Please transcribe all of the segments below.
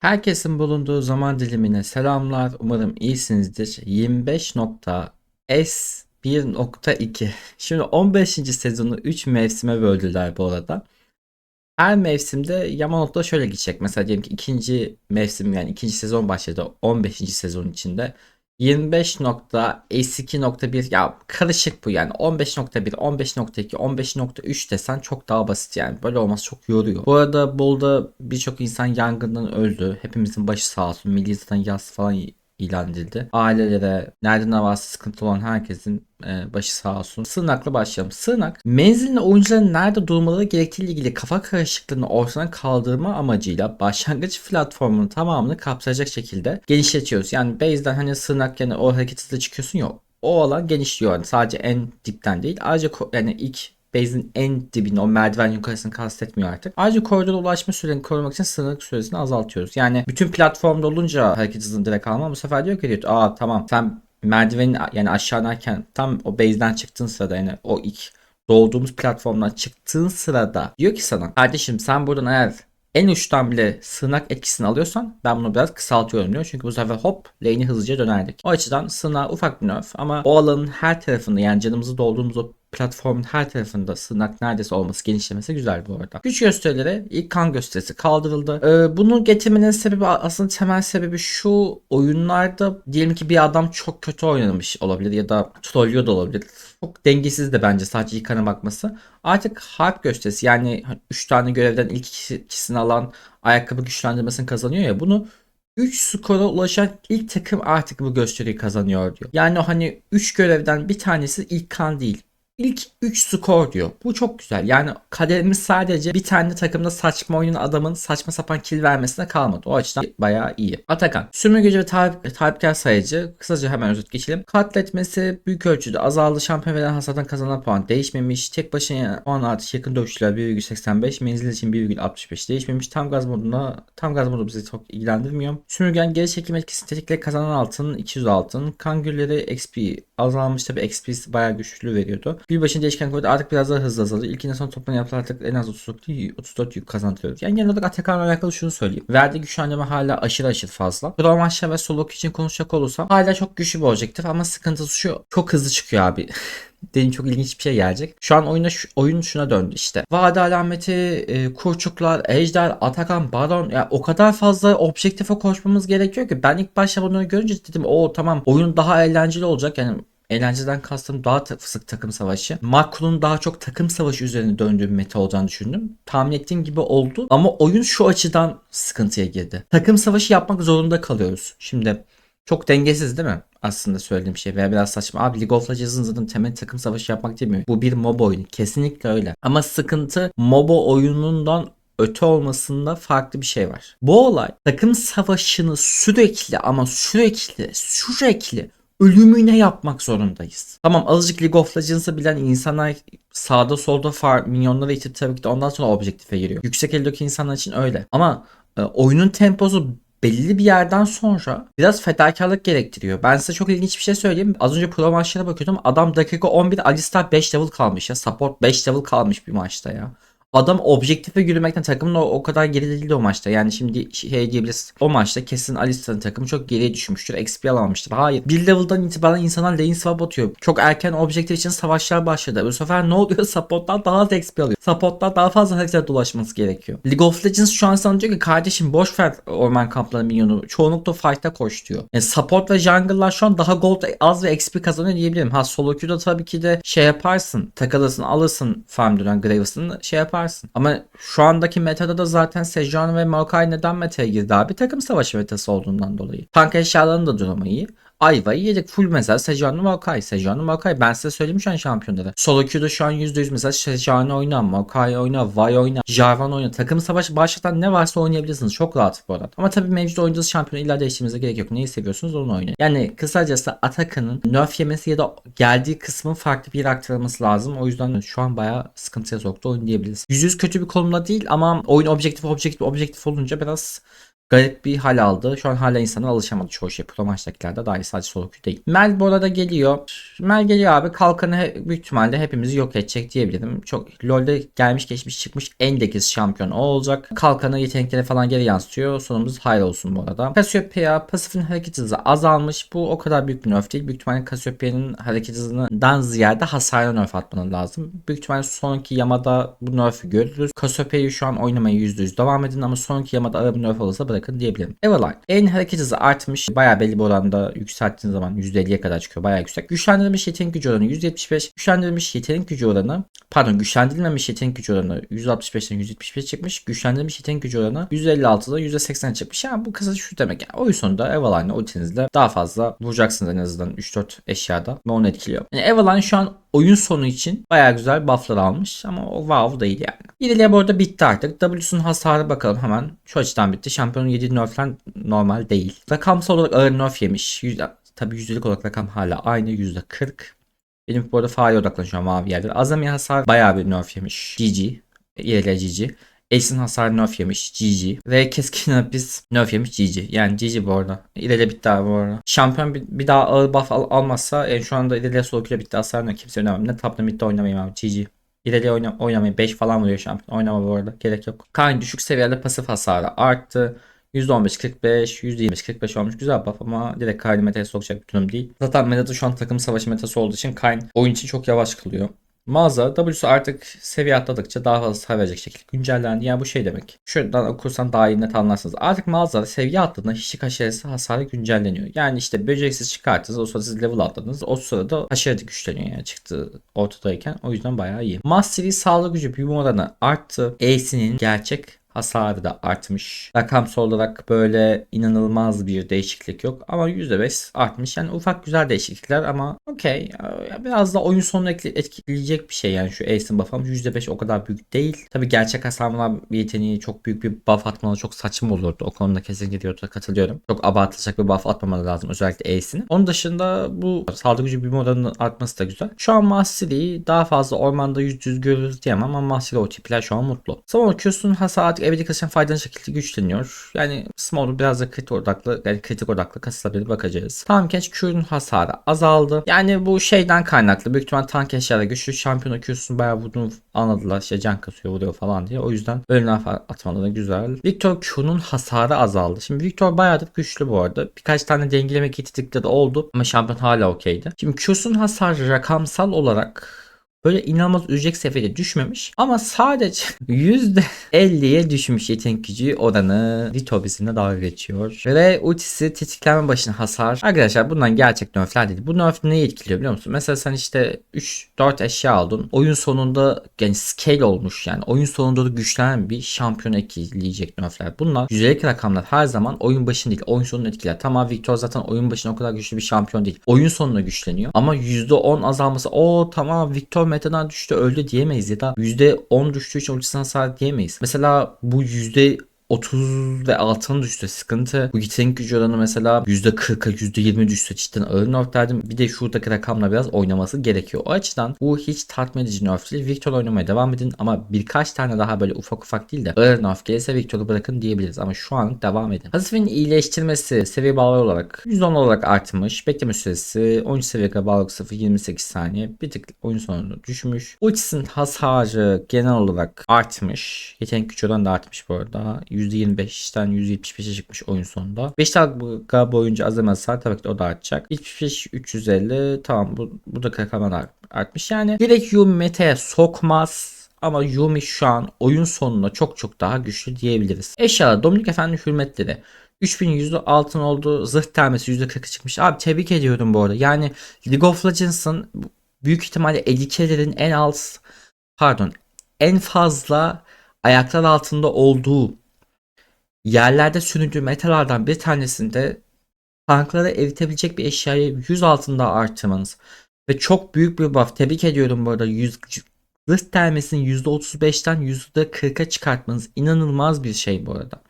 Herkesin bulunduğu zaman dilimine selamlar. Umarım iyisinizdir. 25.S1.2 Şimdi 15. sezonu 3 mevsime böldüler bu arada. Her mevsimde Yamanote'da şöyle gidecek. Mesela diyelim ki ikinci mevsim yani ikinci sezon başladı 15. sezon içinde. 25.S2.1 ya karışık bu yani 15.1, 15.2, 15.3 desen çok daha basit yani. Böyle olması çok yoruyor. Bu arada Bolu'da birçok insan yangından öldü. Hepimizin başı sağ olsun. Milli zaten yaz falan ilan edildi. Ailelere, nerede ne varsa sıkıntı olan herkesin e, başı sağ olsun. Sığınakla başlayalım. Sığınak, menziline oyuncuların nerede durmaları gerektiğiyle ilgili kafa karışıklığını ortadan kaldırma amacıyla başlangıç platformunun tamamını kapsayacak şekilde genişletiyoruz. Yani base'den hani sığınak yani o hareket hızlı çıkıyorsun ya o alan genişliyor. Yani sadece en dipten değil. Ayrıca yani ilk base'in en dibini o merdiven yukarısını kastetmiyor artık. Ayrıca koridora ulaşma süreni korumak için sınırlık süresini azaltıyoruz. Yani bütün platformda olunca hareket hızını direkt alma bu sefer diyor ki diyor aa tamam sen merdivenin yani aşağıdayken tam o base'den çıktığın sırada yani o ilk doğduğumuz platformdan çıktığın sırada diyor ki sana kardeşim sen buradan eğer en uçtan bile sığınak etkisini alıyorsan ben bunu biraz kısaltıyorum diyor. Çünkü bu sefer hop lane'i hızlıca dönerdik. O açıdan sığınağa ufak bir nerf ama o alanın her tarafında yani canımızı dolduğumuz o platformun her tarafında sığınak neredeyse olması genişlemesi güzel bu arada. Güç gösterileri ilk kan gösterisi kaldırıldı. Ee, bunu getirmenin sebebi aslında temel sebebi şu oyunlarda diyelim ki bir adam çok kötü oynamış olabilir ya da trollüyor da olabilir. Çok dengesiz de bence sadece ilk kana bakması. Artık harp gösterisi yani 3 tane görevden ilk ikisini alan ayakkabı güçlendirmesini kazanıyor ya bunu 3 skora ulaşan ilk takım artık bu gösteriyi kazanıyor diyor. Yani hani 3 görevden bir tanesi ilk kan değil. İlk 3 skor diyor. Bu çok güzel. Yani kaderimiz sadece bir tane takımda saçma oyunun adamın saçma sapan kill vermesine kalmadı. O açıdan bayağı iyi. Atakan. Gücü ve taahhütkar sayıcı. Kısaca hemen özet geçelim. Katletmesi büyük ölçüde azaldı. Şampiyon veren hasardan kazanan puan değişmemiş. Tek başına puan artış yakın dövüşçüler 1,85. Menzil için 1,65 değişmemiş. Tam gaz moduna tam gaz modu bizi çok ilgilendirmiyor. Sümürgen geri çekim etkisi tetikle kazanan altın 200 altın. Kangürleri XP azalmış. Tabi XP bayağı güçlü veriyordu. Bir başına değişken kuvvet artık biraz daha hızlı azalıyor. İlkinden sonra toplam yapılar artık en az 34, 34 yük kazandırıyor. Yani genel olarak Atakan'la alakalı şunu söyleyeyim. Verdiği güçlendirme hala aşırı aşırı fazla. Romanşa ve Solok için konuşacak olursam hala çok güçlü bir objektif ama sıkıntısı şu çok hızlı çıkıyor abi. Dedim çok ilginç bir şey gelecek. Şu an oyuna şu, oyun şuna döndü işte. Vade alameti, e, kurçuklar, ejder, Atakan, baron ya o kadar fazla objektife koşmamız gerekiyor ki ben ilk başta bunu görünce dedim o tamam oyun daha eğlenceli olacak yani Eğlenceden kastım daha ta- sık takım savaşı. Makro'nun daha çok takım savaşı üzerine döndüğü bir meta olacağını düşündüm. Tahmin ettiğim gibi oldu ama oyun şu açıdan sıkıntıya girdi. Takım savaşı yapmak zorunda kalıyoruz. Şimdi çok dengesiz değil mi? Aslında söylediğim şey veya biraz saçma. Abi League of Legends'ın zaten temel takım savaşı yapmak değil mi? Bu bir MOBA oyunu. Kesinlikle öyle. Ama sıkıntı MOBA oyunundan öte olmasında farklı bir şey var. Bu olay takım savaşını sürekli ama sürekli sürekli ölümüne yapmak zorundayız. Tamam azıcık League of Legends'ı bilen insanlar sağda solda far minyonları itip tabii ki de ondan sonra objektife giriyor. Yüksek eldeki insanlar için öyle. Ama e, oyunun temposu belli bir yerden sonra biraz fedakarlık gerektiriyor. Ben size çok ilginç bir şey söyleyeyim. Az önce pro maçlara bakıyordum. Adam dakika 11 Alistar 5 level kalmış ya. Support 5 level kalmış bir maçta ya. Adam objektife yürümekten takımın o, o kadar geri değildi o maçta. Yani şimdi şey diyebiliriz. O maçta kesin Alistar'ın takımı çok geriye düşmüştür. XP alamamıştır. Hayır. Bir level'dan itibaren insanlar lane swap atıyor. Çok erken objektif için savaşlar başladı. Bu sefer ne oluyor? Supportlar daha az XP alıyor. Supportlar daha fazla harekete dolaşması gerekiyor. League of Legends şu an sana diyor ki kardeşim boş ver orman kampları minyonu. Çoğunlukla fight'a koş diyor. Yani support ve jungle'lar şu an daha gold az ve XP kazanıyor diyebilirim. Ha solo queue'da tabii ki de şey yaparsın. Takılırsın alırsın farm dönen Graves'ını şey yaparsın yaparsın. Ama şu andaki metada da zaten Sejuani ve Maokai neden metaya girdi abi? Takım savaşı metası olduğundan dolayı. Tank eşyalarının da durumu iyi. Ayvayı yedik. Full mesela Sejuani Maokai. Sejuani Maokai. Ben size söyleyeyim şu an şampiyonları. Solo queue'da şu an %100 mesela Sejuani oyna, Maokai oyna, Vay oyna, Jarvan oyna. Takım savaşı başlatan ne varsa oynayabilirsiniz. Çok rahat bu arada. Ama tabii mevcut oynadığınız şampiyonu illa değiştirmenize gerek yok. Neyi seviyorsunuz onu oynayın. Yani kısacası Atakan'ın nerf yemesi ya da geldiği kısmın farklı bir aktarılması lazım. O yüzden şu an bayağı sıkıntıya soktu oyun diyebiliriz. %100 kötü bir konumda değil ama oyun objektif objektif objektif olunca biraz garip bir hal aldı. Şu an hala insana alışamadı çoğu şey. Pro maçtakilerde dahi sadece queue değil. Mel bu arada geliyor. Mel geliyor abi. Kalkanı büyük ihtimalle hepimizi yok edecek diyebilirim. Çok LoL'de gelmiş geçmiş çıkmış en şampiyon o olacak. Kalkanı yetenekleri falan geri yansıtıyor. Sonumuz hayır olsun bu arada. Cassiopeia pasifin hareket hızı azalmış. Bu o kadar büyük bir nerf değil. Büyük ihtimalle Cassiopeia'nın hareket hızından ziyade hasarına nerf atmanın lazım. Büyük ihtimalle sonraki yamada bu nerf'ü görürüz. Cassiopeia'yı şu an oynamaya %100 devam edin ama sonraki yamada ara bir nerf olursa bırakın diyebilirim. Evaline. En hareket hızı artmış. Bayağı belli bir oranda yükselttiğiniz zaman %50'ye kadar çıkıyor. Bayağı yüksek. Güçlendirilmiş yetenek gücü oranı %75. Güçlendirilmiş yetenek gücü oranı pardon güçlendirilmemiş yetenek gücü oranı 165'ten 175 çıkmış. Güçlendirilmiş yetenek gücü oranı 156'da %80 çıkmış. Yani bu kısaca şu demek. Yani oyun sonunda Evaline ultinizle daha fazla vuracaksınız en azından 3-4 eşyada ve onu etkiliyor. Yani Evaline şu an oyun sonu için bayağı güzel bufflar almış ama o wow değil yani. İleriye bu arada bitti artık. W'sunun hasarı bakalım hemen. Şu açıdan bitti. Şampiyonun 7 nerflen normal değil. Rakamsal olarak ağır nerf yemiş. Yüzde, tabii yüzdelik olarak rakam hala aynı %40. Benim bu arada faal odaklanıyorum mavi yerde. Azami hasar bayağı bir nerf yemiş. GG. İleri GG. Ace'in hasar nerf yemiş GG. Ve keskin hapis nerf yemiş GG. Yani GG bu arada. İleri bitti abi bu arada. Şampiyon bir, bir daha ağır buff al- almazsa yani şu anda ileriye solukuyla bitti. Hasarını kimse oynamam. Ne ne midde oynamayayım abi. GG. İleriye oyna, oynamayın. 5 falan vuruyor şampiyon. Oynama bu arada. Gerek yok. Kayn düşük seviyede pasif hasarı arttı. %15-45, %25-45 olmuş güzel buff ama direkt Kayn'i metaya sokacak bir durum değil. Zaten metada şu an takım savaşı metası olduğu için Kayn oyun için çok yavaş kılıyor. Mağaza W'su artık seviye atladıkça daha fazla hasar verecek şekilde güncellendi. Yani bu şey demek. Şuradan okursan daha iyi net anlarsınız. Artık mağazada seviye atladığında hiçlik aşırısı hasarı güncelleniyor. Yani işte böceksiz çıkarttınız. O sırada siz level atladınız. O sırada aşırı güçleniyor yani çıktı ortadayken. O yüzden bayağı iyi. Mastery sağlık gücü büyüme oranı arttı. Ace'inin gerçek hasarı da artmış. Rakamsal olarak böyle inanılmaz bir değişiklik yok ama %5 artmış. Yani ufak güzel değişiklikler ama okey. Biraz da oyun sonunu etkileyecek bir şey yani şu Ace'in buff ama %5 o kadar büyük değil. Tabi gerçek hasarlar bir yeteneği çok büyük bir buff atmalı çok saçma olurdu. O konuda kesinlikle diyordu katılıyorum. Çok abartılacak bir buff atmamalı lazım özellikle Ace'in. Onun dışında bu saldırı gücü büyüme oranının artması da güzel. Şu an Mastery'i daha fazla ormanda %100 görürüz diyemem ama Mastery o tipler şu an mutlu. Savunma Q'sunun hasarı artık ebedi kasışan faydalı şekilde güçleniyor. Yani Small biraz da kritik odaklı, yani kritik odaklı kasılabilir bakacağız. Tamam genç Q'nun hasarı azaldı. Yani bu şeyden kaynaklı. Büyük ihtimal tank eşyada güçlü şampiyonu Q'sun bayağı vurduğunu anladılar. İşte can kasıyor vuruyor falan diye. O yüzden ölümler atmaları güzel. Victor Q'nun hasarı azaldı. Şimdi Victor bayağı da güçlü bu arada. Birkaç tane dengeleme kiti de oldu ama şampiyon hala okeydi. Şimdi Q'sun hasarı rakamsal olarak böyle inanılmaz ücret seviyede düşmemiş ama sadece %50'ye düşmüş yetenek gücü oranı Vito bizimle dalga geçiyor. Ve ultisi tetiklenme başına hasar. Arkadaşlar bundan gerçek nerfler değil. Bu nerf neyi etkiliyor biliyor musun? Mesela sen işte 3-4 eşya aldın. Oyun sonunda yani scale olmuş yani. Oyun sonunda da güçlenen bir şampiyon etkileyecek nerfler. Bunlar yüzdelik rakamlar her zaman oyun başını değil oyun sonunu etkiler. Tamam Victor zaten oyun başına o kadar güçlü bir şampiyon değil. Oyun sonunda güçleniyor. Ama %10 azalması o tamam Victor metadan düştü öldü diyemeyiz ya da %10 düştüğü için ultisine hasar diyemeyiz. Mesela bu 30 ve altına düşse sıkıntı. Bu yetenek gücü oranı mesela %40'a %20 düşse cidden ağır nerf derdim. Bir de şuradaki rakamla biraz oynaması gerekiyor. O açıdan bu hiç tatmin edici nerf değil. Victor oynamaya devam edin ama birkaç tane daha böyle ufak ufak değil de ağır nerf gelirse Victor'u bırakın diyebiliriz. Ama şu an devam edin. Pasifin iyileştirmesi seviye bağlı olarak %10 olarak artmış. Bekleme süresi 13 seviyeye kadar bağlılık 0 28 saniye. Bir tık oyun sonunda düşmüş. Ultisinin hasarı genel olarak artmış. Yetenek gücü oranı da artmış bu arada. %25'ten %75'e çıkmış oyun sonunda. 5 dakika boyunca azami hasar tabii ki o da artacak. 75 350 tamam bu, bu da rakamlar artmış. Yani direkt Yumi meta'ya sokmaz. Ama Yumi şu an oyun sonunda çok çok daha güçlü diyebiliriz. Eşyalar Dominik Efendi hürmetleri. 3100 altın oldu. Zırh termesi %40 çıkmış. Abi tebrik ediyorum bu arada. Yani League of Legends'ın büyük ihtimalle edikelerin en alt pardon en fazla ayaklar altında olduğu yerlerde süründüğü metalardan bir tanesinde tankları eritebilecek bir eşyayı 100 altında artırmanız ve çok büyük bir buff. Tebrik ediyorum bu arada. 100 zırh termesini %35'ten %40'a çıkartmanız inanılmaz bir şey bu arada.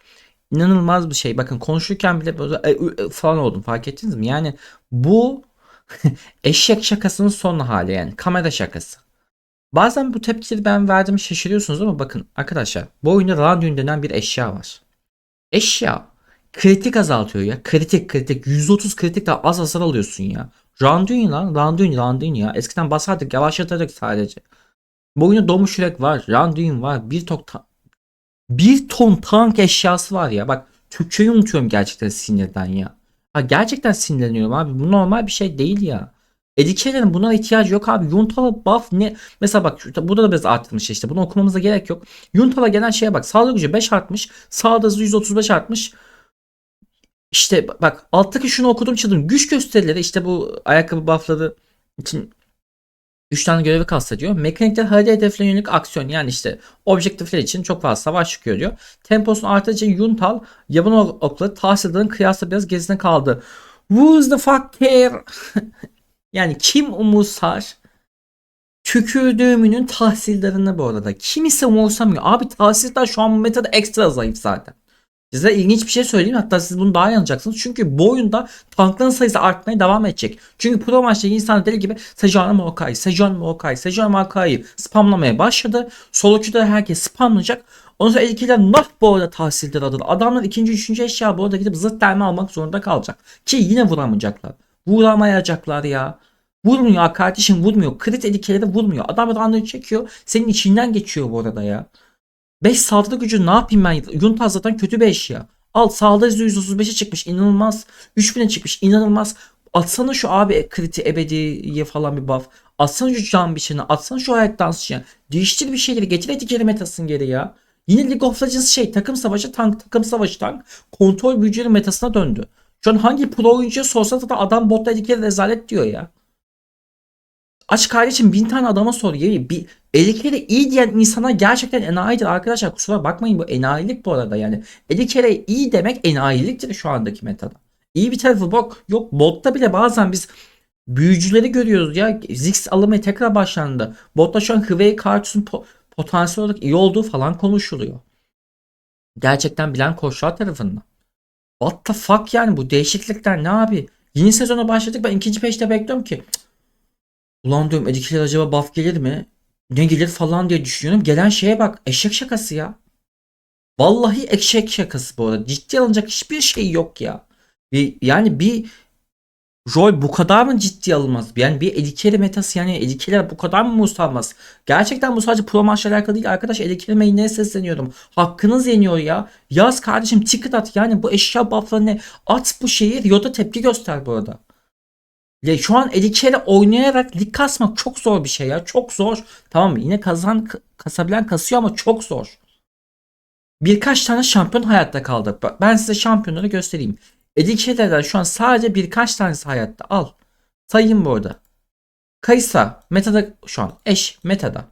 İnanılmaz bir şey. Bakın konuşurken bile böyle e, e, falan oldum fark ettiniz mi? Yani bu eşek şakasının son hali yani kamera şakası. Bazen bu tepkileri ben verdim şaşırıyorsunuz ama bakın arkadaşlar bu oyunda Randuin denen bir eşya var. Eşya kritik azaltıyor ya. Kritik kritik. 130 kritikten az hasar alıyorsun ya. Randuin lan. Randuin Randuin ya. Eskiden basardık yavaşlatırdık sadece. Bu oyunda Domuş Yürek var. Randuin var. Bir ton, bir ton tank eşyası var ya. Bak Türkçeyi unutuyorum gerçekten sinirden ya. Ha gerçekten sinirleniyorum abi. Bu normal bir şey değil ya. Edikelerin buna ihtiyacı yok abi. Yuntalı buff ne? Mesela bak burada da biraz artmış işte. Bunu okumamıza gerek yok. Yuntala gelen şeye bak. Saldırı gücü 5 artmış. Sağda hızı 135 artmış. İşte bak alttaki şunu okudum çıldırdım. Güç gösterileri işte bu ayakkabı buffları için 3 tane görevi kastediyor. Mekanikler harita hedeflerine yönelik aksiyon yani işte objektifler için çok fazla savaş çıkıyor diyor. Temposunu artırıcı Yuntal yaban ok- okları tahsildarın kıyasla biraz gerisinde kaldı. Who's the fuck care? yani kim umursar? Tükürdüğümünün tahsildarını bu arada. Kimse umursamıyor. Abi tahsildar şu an metada ekstra zayıf zaten. Size ilginç bir şey söyleyeyim. Hatta siz bunu daha iyi. Çünkü bu oyunda tankların sayısı artmaya devam edecek. Çünkü pro maçta insan deli gibi Sejan Maokai, Sejan Maokai, Sejan Maokai'yi spamlamaya başladı. Solo queue'da herkes spamlayacak. Ondan sonra ilkiler nah bu arada tahsildar adı. Adamlar ikinci, üçüncü eşya bu arada gidip zırt derme almak zorunda kalacak. Ki yine vuramayacaklar. Vuramayacaklar ya. Vurmuyor kardeşim vurmuyor. Crit edikeleri vurmuyor. Adam randığı çekiyor. Senin içinden geçiyor bu arada ya. 5 saldırı gücü ne yapayım ben? Yuntaz zaten kötü bir eşya. Al saldırı hızı 135'e çıkmış inanılmaz. 3000'e çıkmış inanılmaz. Atsana şu abi kriti ebediye falan bir buff. Atsana şu can biçini. Atsana şu ayak dansçıya. Değiştir bir şeyleri. Getir etikeri metasını geri ya. Yine League of Legends şey takım savaşı tank takım savaşı tank kontrol büyücüleri metasına döndü. Şu an hangi pro oyuncuya sorsa da adam botta etikeri rezalet diyor ya. Aç kardeşim bin tane adama sor. Ya, bir, Elikere iyi diyen insana gerçekten enayidir arkadaşlar. Kusura bakmayın bu enayilik bu arada yani. Elikere iyi demek enayiliktir şu andaki metada. İyi bir tarafı bok yok. Botta bile bazen biz büyücüleri görüyoruz ya. Ziggs alımı tekrar başlandı. Botta şu an Hway Kartus'un po- potansiyel olarak iyi olduğu falan konuşuluyor. Gerçekten bilen koçlar tarafından. What the fuck yani bu değişiklikler ne abi? Yeni sezona başladık ben ikinci peşte bekliyorum ki. Cık. Ulan diyorum Edikiler acaba buff gelir mi? Ne gelir falan diye düşünüyorum. Gelen şeye bak. Eşek şakası ya. Vallahi eşek şakası bu arada. Ciddi alınacak hiçbir şey yok ya. Yani bir rol bu kadar mı ciddi alınmaz? Yani bir Edikeri metası yani Edikeler bu kadar mı musalmaz? Gerçekten bu sadece pro maçla alakalı değil arkadaş. Edikeri main'e sesleniyorum. Hakkınız yeniyor ya. Yaz kardeşim ticket at yani bu eşya bufflarını at bu şeyi Riot'a tepki göster bu arada. Ya şu an Edikere oynayarak lig kasmak çok zor bir şey ya. Çok zor. Tamam? Yine kazan kasabilen kasıyor ama çok zor. Birkaç tane şampiyon hayatta kaldı. Ben size şampiyonları göstereyim. Edikere'den şu an sadece birkaç tanesi hayatta. Al. Sayayım bu arada. Kaysa metada şu an eş metada.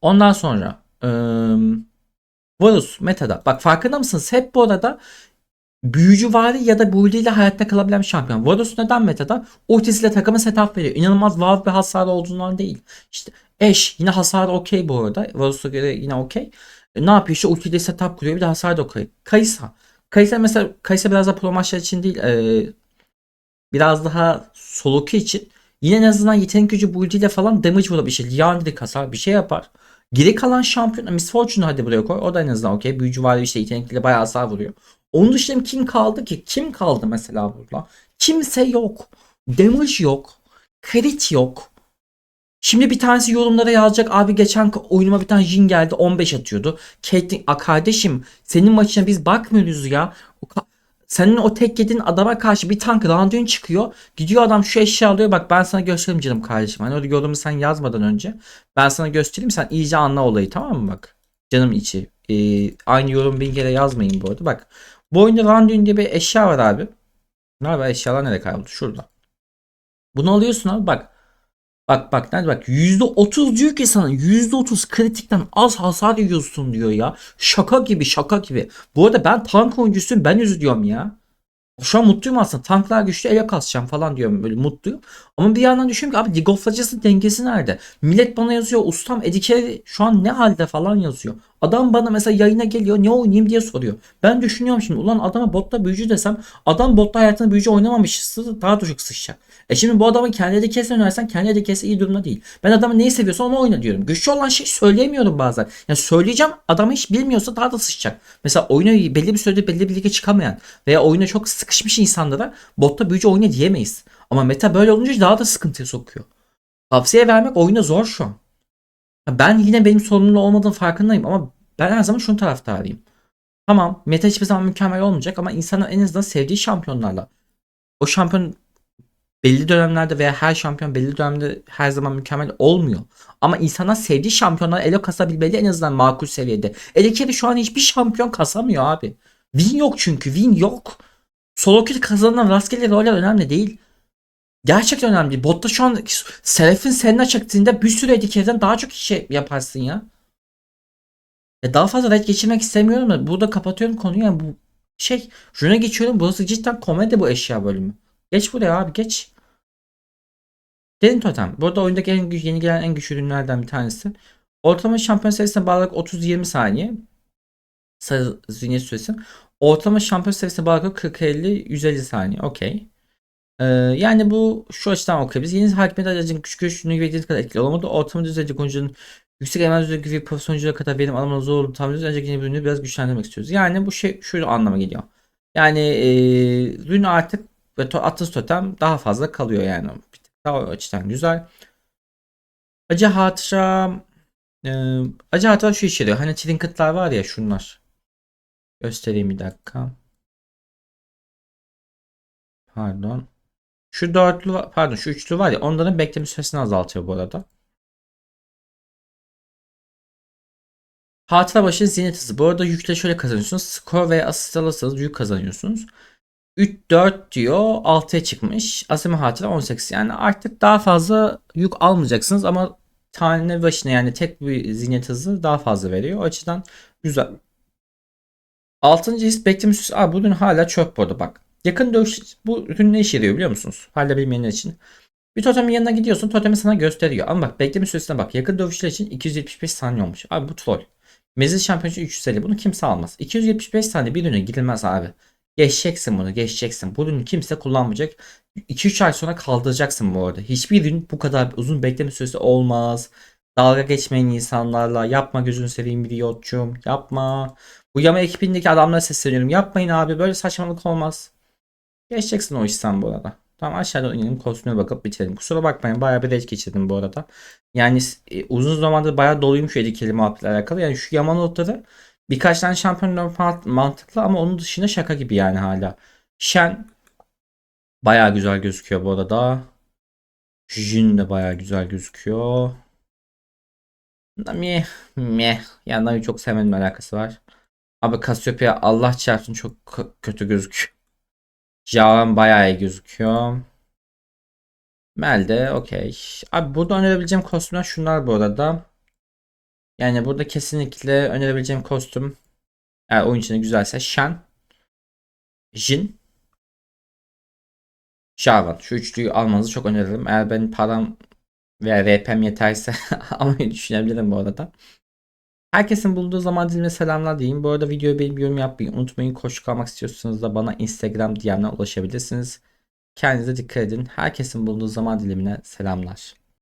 Ondan sonra ıı, Varus metada. Bak farkında mısınız? Hep bu arada büyücü vari ya da ile hayatta kalabilen bir şampiyon. Varus neden metada? Ultisiyle takıma setup veriyor. İnanılmaz wow bir hasar olduğundan değil. İşte eş yine hasar okey bu arada. Varus'a göre yine okey. E, ne yapıyor işte ultiyle setup kuruyor bir de hasar da okey. Kaysa. Kaysa mesela Kaysa biraz da pro maçlar için değil. e, biraz daha soloku için. Yine en azından yetenek gücü build ile falan damage vurabilir. Yani kasar bir şey yapar. Geri kalan şampiyon Miss Fortune hadi buraya koy. O da en azından okey. Büyücü var işte yetenekliyle bayağı hasar vuruyor. Onun dışında kim kaldı ki? Kim kaldı mesela burada? Kimse yok. Damage yok. Crit yok. Şimdi bir tanesi yorumlara yazacak abi geçen oyunuma bir tane Jin geldi 15 atıyordu. Caitlyn a kardeşim senin maçına biz bakmıyoruz ya. Senin o tek yediğin adama karşı bir tank randevun çıkıyor. Gidiyor adam şu eşya alıyor bak ben sana göstereyim canım kardeşim. Hani o yorumu sen yazmadan önce. Ben sana göstereyim sen iyice anla olayı tamam mı bak. Canım içi. Ee, aynı yorum bir kere yazmayın bu arada. Bak bu oyunda randevun diye bir eşya var abi. Ne abi eşyalar nerede kayboldu? Şurada. Bunu alıyorsun abi bak. Bak bak nerede bak %30 diyor ki sana %30 kritikten az hasar yiyorsun diyor ya. Şaka gibi şaka gibi. Bu arada ben tank oyuncusuyum ben üzülüyorum ya. Şu an mutluyum aslında. Tanklar güçlü ele kasacağım falan diyorum böyle mutluyum. Ama bir yandan düşünüyorum ki abi League of Legends'ın dengesi nerede? Millet bana yazıyor ustam Edike şu an ne halde falan yazıyor. Adam bana mesela yayına geliyor ne oynayayım diye soruyor. Ben düşünüyorum şimdi ulan adama botta büyücü desem adam botta hayatında büyücü oynamamışsa daha da çok sıçacak. E şimdi bu adamın kendi dekesine önersen kendi dekesi iyi durumda değil. Ben adamın neyi seviyorsa onu oyna diyorum. Güçlü olan şey söyleyemiyorum bazen. Yani söyleyeceğim adamı hiç bilmiyorsa daha da sıçacak. Mesela oyuna belli bir sürede belli bir lige çıkamayan veya oyuna çok sıkışmış insanlara botta büyücü oyna diyemeyiz. Ama meta böyle olunca daha da sıkıntıya sokuyor. Tavsiye vermek oyuna zor şu an. Ben yine benim sorumlu olmadığım farkındayım ama ben her zaman şunu taraftarıyım. Tamam meta hiçbir zaman mükemmel olmayacak ama insanın en azından sevdiği şampiyonlarla o şampiyon belli dönemlerde veya her şampiyon belli dönemde her zaman mükemmel olmuyor. Ama insanlar sevdiği şampiyonları ele kasabilmeli en azından makul seviyede. Ele Carry şu an hiçbir şampiyon kasamıyor abi. Win yok çünkü win yok. Solo kill kazanılan rastgele roller önemli değil. Gerçekten önemli değil. Botta şu an Seraph'in seninle çektiğinde bir sürü edikerden daha çok şey yaparsın ya. Ya daha fazla red geçirmek istemiyorum da burada kapatıyorum konuyu yani bu şey şuna geçiyorum burası cidden komedi bu eşya bölümü. Geç buraya abi geç. Derin totem. Burada oyundaki en güç, yeni gelen en güçlü ürünlerden bir tanesi. Ortalama şampiyon seviyesine bağlı 30-20 saniye. Sarı zihniyet süresi. Ortalama şampiyon seviyesine bağlı 40-50-150 saniye. Okey. Ee, yani bu şu açıdan okuyabiliriz. Yeni hakimiyet aracının küçük güçlüğünü beklediğiniz kadar etkili olamadı. Ortamı düzeyde oyuncunun yüksek element düzeyde gibi profesyonelce kadar benim almanı zor olduğunu tahmin ediyoruz. Ancak yeni bir ürünü biraz güçlendirmek istiyoruz. Yani bu şey şu anlama geliyor. Yani e, ürün artık ve to- atlas totem daha fazla kalıyor yani. Daha o açıdan güzel. Acı hatıra e, acı hatıra şu işe yarıyor. Hani trinketler var ya şunlar. Göstereyim bir dakika. Pardon. Şu dörtlü pardon şu üçlü var ya onların bekleme süresini azaltıyor bu arada. Hatıra başı zinet hızı. Bu arada yükle şöyle kazanıyorsunuz. Skor veya asist alırsanız yük kazanıyorsunuz. 3 4 diyor 6'ya çıkmış. Azami hatıra 18. Yani artık daha fazla yük almayacaksınız ama tane başına yani tek bir zinet hızı daha fazla veriyor. O açıdan güzel. Altıncı his bekleme süresi. Aa, bu ürün hala çöp bu arada bak. Yakın dövüş bu ürün ne işe yarıyor biliyor musunuz? Hala bilmeyenler için. Bir totemin yanına gidiyorsun totemi sana gösteriyor. Ama bak bekleme süresine bak. Yakın dövüşler için 275 saniye olmuş. Abi bu troll. Mezil şampiyon için 350. Bunu kimse almaz. 275 saniye bir ürüne gidilmez abi. Geçeceksin bunu geçeceksin. Bu ürünü kimse kullanmayacak. 2-3 ay sonra kaldıracaksın bu arada. Hiçbir ürün bu kadar uzun bekleme süresi olmaz. Dalga geçmeyin insanlarla. Yapma gözünü seveyim videoçum. Yapma. Bu yama ekibindeki adamlara sesleniyorum. Yapmayın abi böyle saçmalık olmaz. Geçeceksin o işten bu arada. Tamam aşağıda inelim kostüme bakıp bitirelim. Kusura bakmayın bayağı bir geç geçirdim bu arada. Yani e, uzun zamandır bayağı doluyum şu elikeli muhabbetle alakalı. Yani şu yama notları birkaç tane şampiyon mantıklı ama onun dışında şaka gibi yani hala. Shen bayağı güzel gözüküyor bu arada. Jin de bayağı güzel gözüküyor. Nami meh. Yani Nami çok sevmedim alakası var. Abi Cassiopeia Allah çarpsın çok kötü gözüküyor. Javan bayağı iyi gözüküyor. Mel de okey. Abi burada önerebileceğim kostümler şunlar bu arada. Yani burada kesinlikle önerebileceğim kostüm eğer oyun içinde güzelse Shen, Jin, Javan. Şu üçlüyü almanızı çok öneririm. Eğer benim param veya VP'm yeterse almayı düşünebilirim bu arada. Herkesin bulunduğu zaman dilimine selamlar diyeyim. Bu arada videoyu beğenip yorum yapmayı unutmayın. Koşu kalmak istiyorsanız da bana Instagram DM'den ulaşabilirsiniz. Kendinize dikkat edin. Herkesin bulunduğu zaman dilimine selamlar.